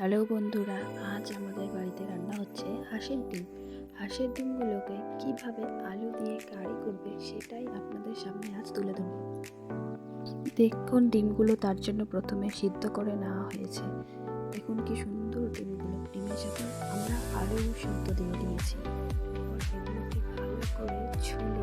Hello বন্ধুরা, আজ আমাদের বাড়িতে রান্না হচ্ছে হাঁসের ডিম। হাঁসের ডিমগুলোকে কীভাবে আলু দিয়ে কারি করবে সেটাই আপনাদের সামনে আজ তুলে ধরব। দেখুন ডিমগুলো তার জন্য প্রথমে সিদ্ধ করে নেওয়া হয়েছে। দেখুন কি সুন্দর ডিমগুলো। ডিমের সাথে আমরা আলু সিদ্ধ দিয়ে দিয়েছি। এগুলোকে ভালো করে ছুলে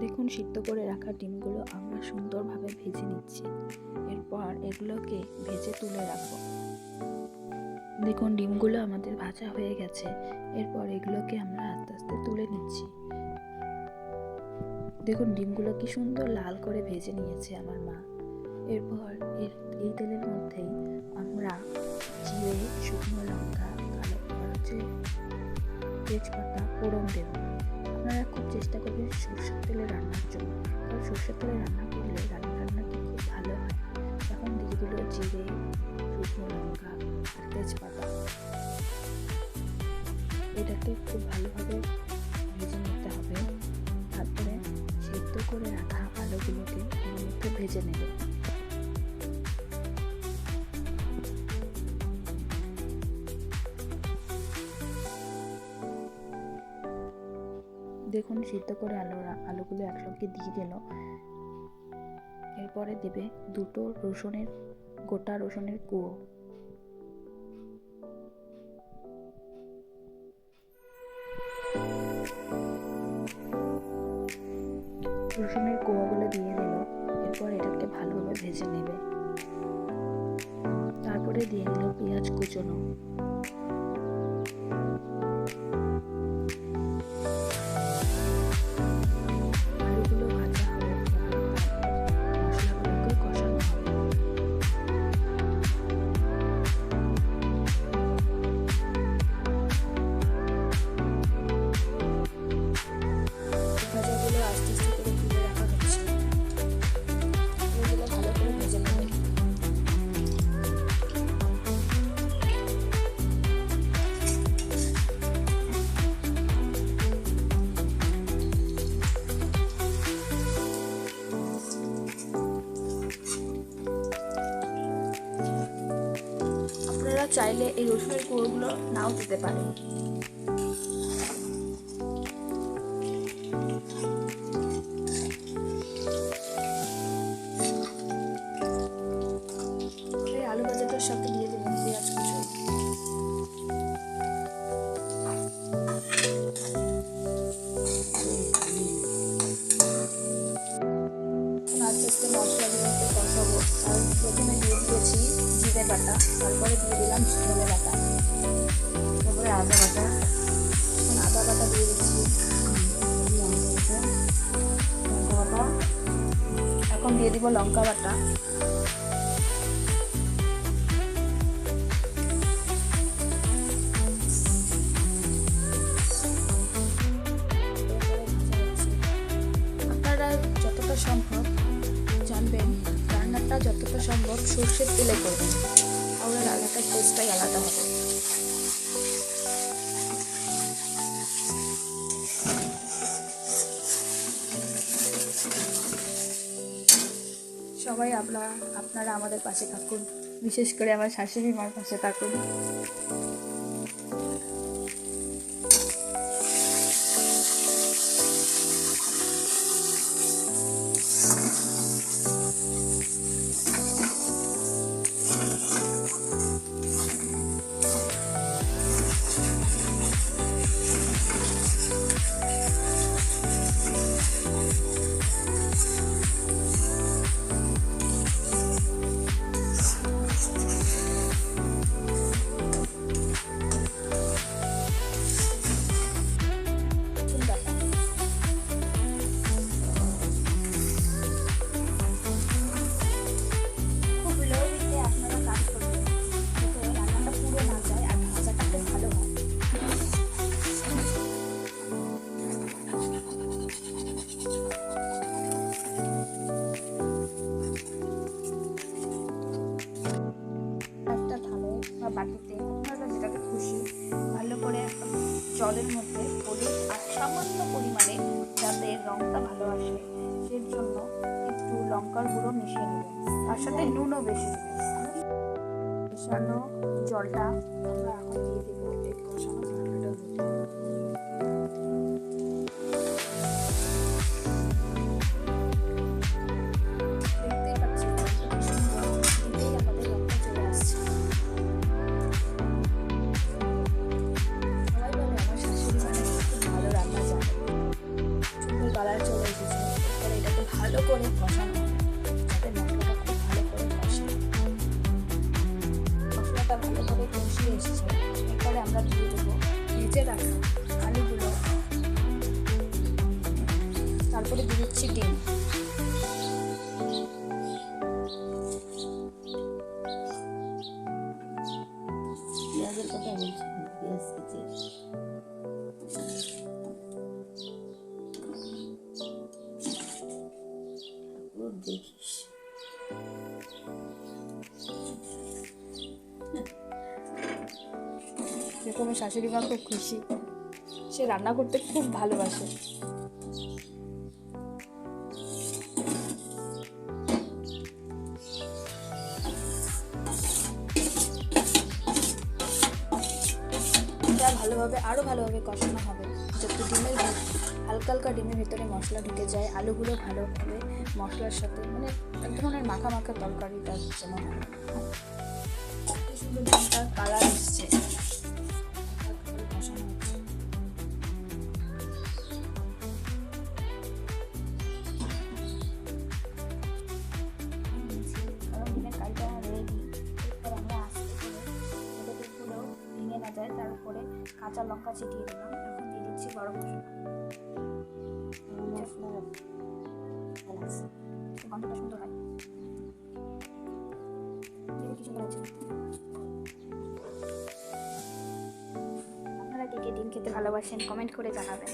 দেখুন, সিদ্ধ করে রাখা ডিমগুলো আমরা সুন্দরভাবে ভেজে নিচ্ছি। এরপর এগুলোকে ভেজে তুলে রাখব। দেখুন, ডিমগুলো আমাদের ভাজা হয়ে গেছে। এরপর এগুলোকে আমরা আস্তে আস্তে তুলে নিচ্ছি। দেখুন, ডিমগুলো কি সুন্দর লাল করে ভেজে নিয়েছে আমার মা। এরপর এর, এই তেলের মধ্যেই আমরা জিরে, শুকনো লঙ্কা, কালো হচ্ছে তেজপাতা, ফোড়ন দেবো। আপনারা খুব চেষ্টা করবেন সরষের সরষের তেলে রান্না করলে রান্না রান্নাটি খুব ভালো হয়? এখন দিয়ে দিল জিরে, শুকনো লঙ্কা আর তেজপাতা। এটাকে খুব ভালোভাবে ভেজে নিতে হবে। তারপরে সেদ্ধ করে রাখা আলুগুলোকে ভেজে নেবে। দেখুন, সিদ্ধ করে আলু আলুগুলো একসঙ্গে দিয়ে দিল। এরপরে দেবে দুটো রসুনের, গোটা রসুনের কুয়ো রসুনের কুয়োগুলো দিয়ে দিল। এরপর এটাকে ভালোভাবে ভেজে নেবে। তারপরে দিয়ে দিল পেঁয়াজ কুচনো। চাইলে এই রসুনের কুয়োগুলো নাও দিতে পারেন এখন দিয়ে দিব লঙ্কা বাটা। আপনারা যতটা সম্ভব জানবেন, রান্নাটা যতটা সম্ভব সর্ষের তেলে করবেন। তাহলে রান্নাটার টেস্টটাই আলাদা হবে। আপনারা আপনারা আমাদের পাশে থাকুন। বিশেষ করে আমার শাশুড়ি মার পাশে থাকুন। বাটিতে আপনারা যেটাকে খুশি, ভালো করে জলের মধ্যে হলুদ আর সামান্য পরিমাণে যাতে রংটা ভালো আসে সের জন্য একটু লঙ্কার গুঁড়ো মিশিয়ে নেবেন। তার সাথে নুনও বেশি মিশানো জলটা আমরা এখন দিয়ে দেবো। কষানো ভালো করে কষিয়ে এসছে এরপরে আমরা দিয়ে দেবো ভেজে রাখা আলুগুলো তারপরে দিয়ে দিচ্ছি ডিম। আমার শাশুড়ি মা খুব খুশি। সে রান্না করতে খুব ভালোবাসে। ভালোভাবে আরও ভালোভাবে কষানো হবে। যাতে ডিমের হালকা হালকা ডিমের ভিতরে মশলা ঢুকে যায়, আলুগুলো ভালোভাবে মশলার সাথে মানে এক ধরনের মাখা মাখা তরকারিটা যেমন। সুন্দর ডিমটার কালার এসছে। কারিটা রেডি এরপর আমরা আস্তে করে ভেঙে না যায় তার উপরে কাঁচা লঙ্কা ছিটিয়ে দিলাম। এখন দিয়ে দিচ্ছি গরম মশলা। আছে। গন্ধটা সুন্দর হয়। দেখো কি আছে আপনারা কে কে ডিম খেতে ভালোবাসেন কমেন্ট করে জানাবেন।